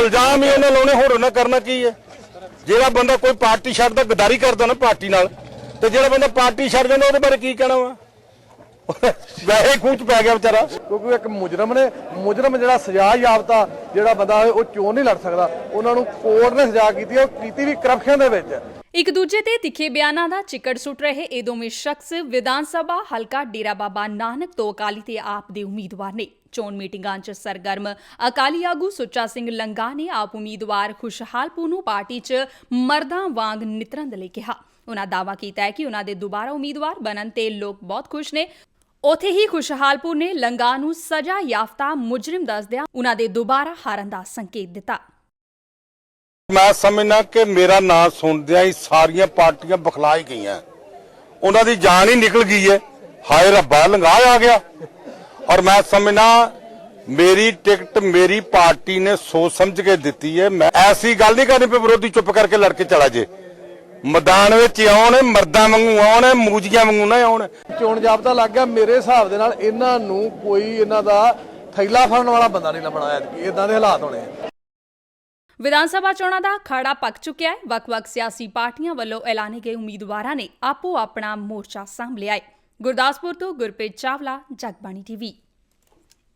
ਇਲਜ਼ਾਮ ਹੀ ਉਹਨਾਂ ਲਾਉਣੇ, ਹੋਰ ਉਹਨਾਂ ਕਰਨਾ ਕੀ ਹੈ? ਜਿਹੜਾ ਬੰਦਾ ਕੋਈ ਪਾਰਟੀ ਛੱਡਦਾ, ਗਦਾਰੀ ਕਰਦਾ ਨਾ ਪਾਰਟੀ ਨਾਲ, ਤੇ ਜਿਹੜਾ ਬੰਦਾ ਪਾਰਟੀ ਛੱਡ ਜਾਂਦਾ, ਉਹਦੇ ਬਾਰੇ ਕੀ ਕਹਿਣਾ ਵਾ? ਵੈਸੇ ਖੂਚ ਪੈ ਗਿਆ ਵਿਚਾਰਾ। ਕਿਉਂਕਿ ਇੱਕ ਮੁਜਰਮ ਨੇ, ਮੁਜਰਮ ਜਿਹੜਾ ਸਜ਼ਾ ਯਾਫਤਾ ਜਿਹੜਾ ਬੰਦਾ ਉਹ ਚੋਣ ਨਹੀਂ ਲੜ ਸਕਦਾ। ਉਹਨਾਂ ਨੂੰ ਕੋਰਟ ਨੇ ਸਜ਼ਾ ਕੀਤੀ ਉਹ ਕੀਤੀ ਵੀ ਕਰਪਸ਼ਨ ਦੇ ਵਿੱਚ। ਇੱਕ ਦੂਜੇ ਤੇ ਤਿੱਖੇ ਬਿਆਨਾਂ ਦਾ ਚਿੱਕੜ ਸੁੱਟ ਰਹੇ ਇਹ ਦੋਵੇਂ ਸ਼ਖਸ ਵਿਧਾਨ ਸਭਾ ਹਲਕਾ ਡੇਰਾ ਬਾਬਾ ਨਾਨਕ ਤੋਂ ਅਕਾਲੀ ਤੇ ਆਪ ਦੇ ਉਮੀਦਵਾਰ ਨੇ। ਚੋਣ ਮੀਟਿੰਗਾਂ 'ਚ ਸਰਗਰਮ ਅਕਾਲੀ ਆਗੂ ਸੁੱਚਾ ਸਿੰਘ ਲੰਗਾ ਨੇ ਆਪ ਉਮੀਦਵਾਰ ਖੁਸ਼ਹਾਲਪੁਰ ਨੂੰ ਪਾਰਟੀ 'ਚ ਮਰਦਾਂ ਵਾਂਗ ਨਿਤਰਨ ਦੇ ਲਈ ਕਿਹਾ। ਉਹਨਾਂ ਦਾਅਵਾ ਕੀਤਾ ਹੈ ਕਿ ਉਹਨਾਂ ਦੇ ਦੁਬਾਰਾ ਉਮੀਦਵਾਰ ਬਣਨ ਤੇ ਲੋਕ ਬਹੁਤ ਖੁਸ਼ ਨੇ। ਉਥੇ ਹੀ ਖੁਸ਼ਹਾਲਪੁਰ ਨੇ ਲੰਗਾ ਨੂੰ ਸਜ਼ਾ ਯਾਫਤਾ ਮੁਜਰਮ ਦੱਸਦਿਆਂ ਉਹਨਾਂ ਦੇ ਦੁਬਾਰਾ ਹਾਰਨ ਦਾ ਸੰਕੇਤ ਦਿੱਤਾ। ਮੈਂ ਸਮਝਣਾ ਕਿ ਮੇਰਾ ਨਾਂ ਸੁਣਦਿਆਂ ਹੀ ਸਾਰੀਆਂ ਪਾਰਟੀਆਂ ਬਖਲਾ ਹੀ ਗਈਆਂ। ਉਹਨਾਂ ਦੀ ਜਾਨ ਹੀ ਨਿਕਲ ਗਈ ਹੈ ਹਾਏ ਰੱਬਾ ਲੰਘਾ ਆ ਗਿਆ। ਔਰ ਮੈਂ ਸਮਝਣਾ ਮੇਰੀ ਟਿਕਟ ਮੇਰੀ ਪਾਰਟੀ ਨੇ ਸੋਚ ਸਮਝ ਕੇ ਦਿੱਤੀ ਹੈ ਮੈਂ ਐਸੀ ਗੱਲ ਨਹੀਂ ਕਰਨੀ ਵੀ ਵਿਰੋਧੀ ਚੁੱਪ ਕਰਕੇ ਲੜ ਕੇ ਚਲਾ ਜੇ। ਮੈਦਾਨ ਵਿੱਚ ਆਉਣ ਮਰਦਾਂ ਵਾਂਗੂ ਆਉਣ ਮੂਜੀਆਂ ਵਾਂਗੂ ਨਾ ਆਉਣ। ਚੋਣ ਜਾਬਤਾ ਲੱਗ ਗਿਆ। ਮੇਰੇ ਹਿਸਾਬ ਦੇ ਨਾਲ ਇਹਨਾਂ ਨੂੰ ਕੋਈ ਇਹਨਾਂ ਦਾ ਥੈਲਾ ਫੜਨ ਵਾਲਾ ਬੰਦਾ ਨਹੀਂ ਲੱਭਣਾ ਐਤਕੀ। ਇਦਾਂ ਦੇ ਹਾਲਾਤ ਹੋਣੇ ਆ। ਵਿਧਾਨ ਸਭਾ ਚੋਣਾਂ ਦਾ ਅਖਾੜਾ ਪੱਕ ਚੁੱਕਿਆ ਹੈ। ਵੱਖ-ਵੱਖ ਸਿਆਸੀ ਪਾਰਟੀਆਂ ਵੱਲੋਂ ਐਲਾਨੇ ਗਏ ਉਮੀਦਵਾਰਾਂ ਨੇ ਆਪੋ ਆਪਣਾ ਮੋਰਚਾ ਸਾਂਭ ਲਿਆ ਹੈ। ਗੁਰਦਾਸਪੁਰ ਤੋਂ ਗੁਰਪ੍ਰੀਤ ਚਾਵਲਾ ਜਗਬਾਣੀ ਟੀਵੀ।